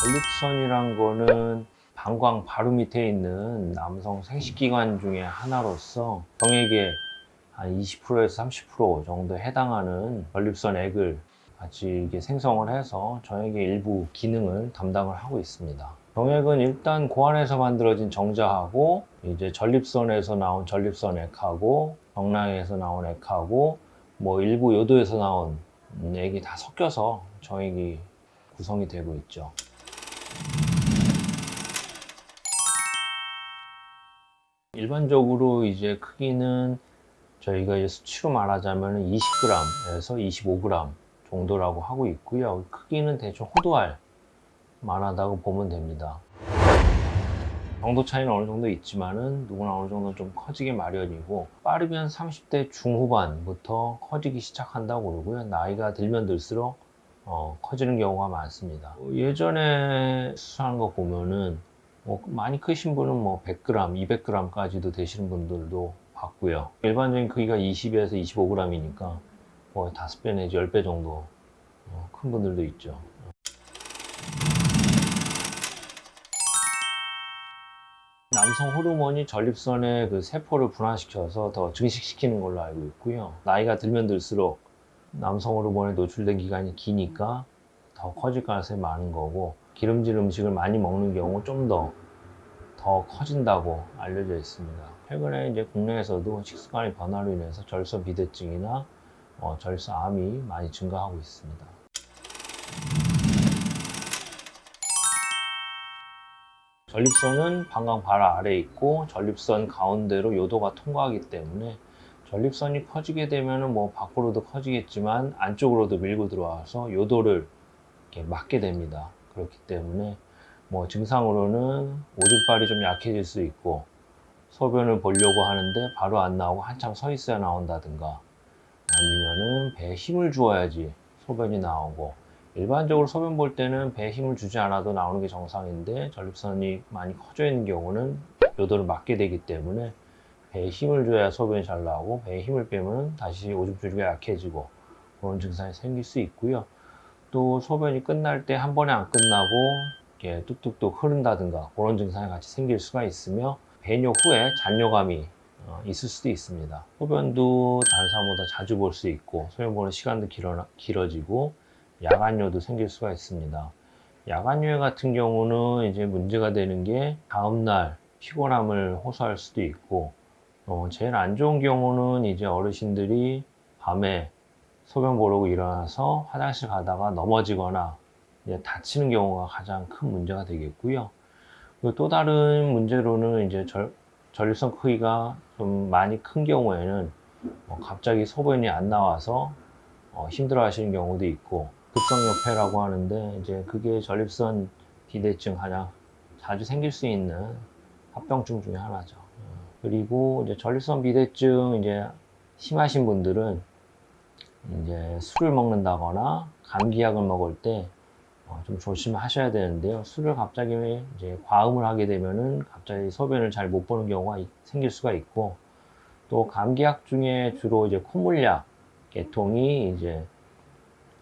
전립선이란 거는 방광 바로 밑에 있는 남성 생식기관 중에 하나로서 병에게 한 20%에서 30% 정도 해당하는 전립선 액을 같이 이게 생성을 해서 저에게 일부 기능을 담당을 하고 있습니다. 병액은 일단 고안에서 만들어진 정자하고 이제 전립선에서 나온 전립선 액하고 병낭에서 나온 액하고 뭐 일부 요도에서 나온 음, 액이 다 섞여서 정액이 구성이 되고 있죠. 일반적으로 이제 크기는 저희가 수치로 말하자면 20g에서 25g 정도라고 하고 있고요. 크기는 대충 호두알 만하다고 보면 됩니다. 정도 차이는 어느 정도 있지만은 누구나 어느 정도 좀 커지기 마련이고 빠르면 30대 중후반부터 커지기 시작한다고 그러고요. 나이가 들면 들수록 어, 커지는 경우가 많습니다. 예전에 수술한 거 보면은 뭐 많이 크신 분은 뭐 100g, 200g까지도 되시는 분들도 봤고요. 일반적인 크기가 20에서 25g이니까 뭐 5배 내지 10배 정도 어, 큰 분들도 있죠. 남성 호르몬이 전립선의 그 세포를 분화시켜서 더 증식시키는 걸로 알고 있고요. 나이가 들면 들수록 남성 호르몬에 노출된 기간이 기니까 더 커질 가능성이 많은 거고 기름질 음식을 많이 먹는 경우 좀 더 더 커진다고 알려져 있습니다. 최근에 이제 국내에서도 식습관의 변화로 인해서 절선 비대증이나 어, 절사암이 많이 증가하고 있습니다. 전립선은 방광 바로 아래에 있고 전립선 가운데로 요도가 통과하기 때문에 전립선이 커지게 되면은 뭐 밖으로도 커지겠지만 안쪽으로도 밀고 들어와서 요도를 이렇게 막게 됩니다. 그렇기 때문에 뭐 증상으로는 오줌발이 좀 약해질 수 있고 소변을 보려고 하는데 바로 안 나오고 한참 서 있어야 나온다든가 아니면은 배에 힘을 주어야지 소변이 나오고 일반적으로 소변 볼 때는 배에 힘을 주지 않아도 나오는 게 정상인데 전립선이 많이 커져 있는 경우는 요도를 막게 되기 때문에 배에 힘을 줘야 소변이 잘 나오고 배에 힘을 빼면 다시 오줌 줄기가 약해지고 그런 증상이 생길 수 있고요. 또 소변이 끝날 때 한 번에 안 끝나고 이렇게 뚝뚝뚝 흐른다든가 그런 증상이 같이 생길 수가 있으며 배뇨 후에 잔뇨감이 어, 있을 수도 있습니다. 소변도 다른 사람보다 자주 볼 수 있고 소변 보는 시간도 길어, 길어지고 야간뇨도 생길 수가 있습니다. 야간뇨 같은 경우는 이제 문제가 되는 게 다음날 피곤함을 호소할 수도 있고 어, 제일 안 좋은 경우는 이제 어르신들이 밤에 소변 보려고 일어나서 화장실 가다가 넘어지거나 이제 다치는 경우가 가장 큰 문제가 되겠고요. 그리고 또 다른 문제로는 이제 절, 전립선 크기가 좀 많이 큰 경우에는 어, 갑자기 소변이 안 나와서 어, 힘들어 하시는 경우도 있고 급성요폐라고 하는데 이제 그게 전립선 비대증 가장 자주 생길 수 있는 합병증 중에 하나죠. 어, 그리고 이제 전립선 비대증 이제 심하신 분들은 이제 술을 먹는다거나 감기약을 먹을 때 어, 좀 조심하셔야 되는데요. 술을 갑자기 이제 과음을 하게 되면은 갑자기 소변을 잘 못 보는 경우가 이- 생길 수가 있고 또 감기약 중에 주로 이제 콧물약 계통이 이제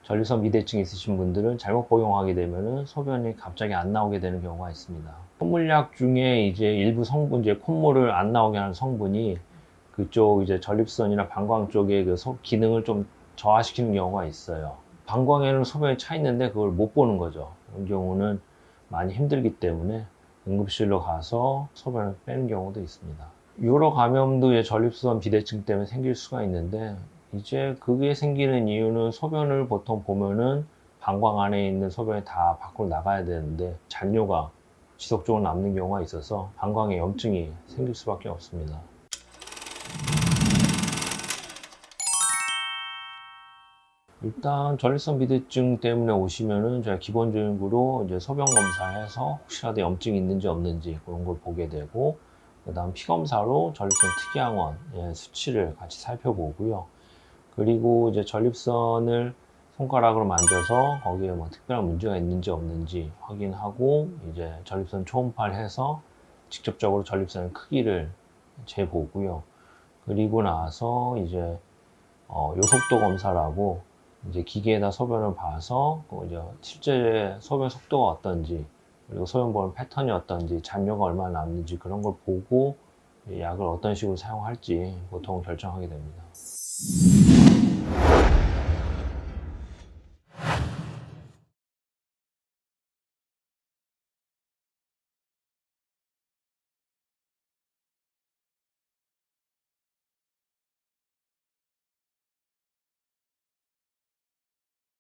전립선 비대증 있으신 분들은 잘못 복용하게 되면은 소변이 갑자기 안 나오게 되는 경우가 있습니다. 콧물약 중에 이제 일부 성분, 이제 콧물을 안 나오게 하는 성분이 그쪽 이제 전립선이나 방광 쪽의 그 소- 기능을 좀 저하시키는 경우가 있어요. 방광에는 소변이 차 있는데 그걸 못 보는 거죠. 그런 경우는 많이 힘들기 때문에 응급실로 가서 소변을 빼는 경우도 있습니다. 유로 감염도 전립선 비대증 때문에 생길 수가 있는데 이제 그게 생기는 이유는 소변을 보통 보면은 방광 안에 있는 소변이 다 밖으로 나가야 되는데 잔뇨가 지속적으로 남는 경우가 있어서 방광에 염증이 생길 수밖에 없습니다. 일단 전립선 비대증 때문에 오시면은 제가 기본적으로 이제 소변 검사해서 혹시라도 염증이 있는지 없는지 그런 걸 보게 되고 그다음 피 검사로 전립선 특이항원 예, 수치를 같이 살펴보고요. 그리고 이제 전립선을 손가락으로 만져서 거기에 뭐 특별한 문제가 있는지 없는지 확인하고 이제 전립선 초음파를 해서 직접적으로 전립선의 크기를 재보고요. 그리고 나서 이제 어, 요속도 검사라고 이제 기계에다 소변을 봐서 그 이제 실제 소변 속도가 어떤지 그리고 소변 보는 패턴이 어떤지 잔뇨가 얼마나 남는지 그런 걸 보고 이 약을 어떤 식으로 사용할지 보통 결정하게 됩니다.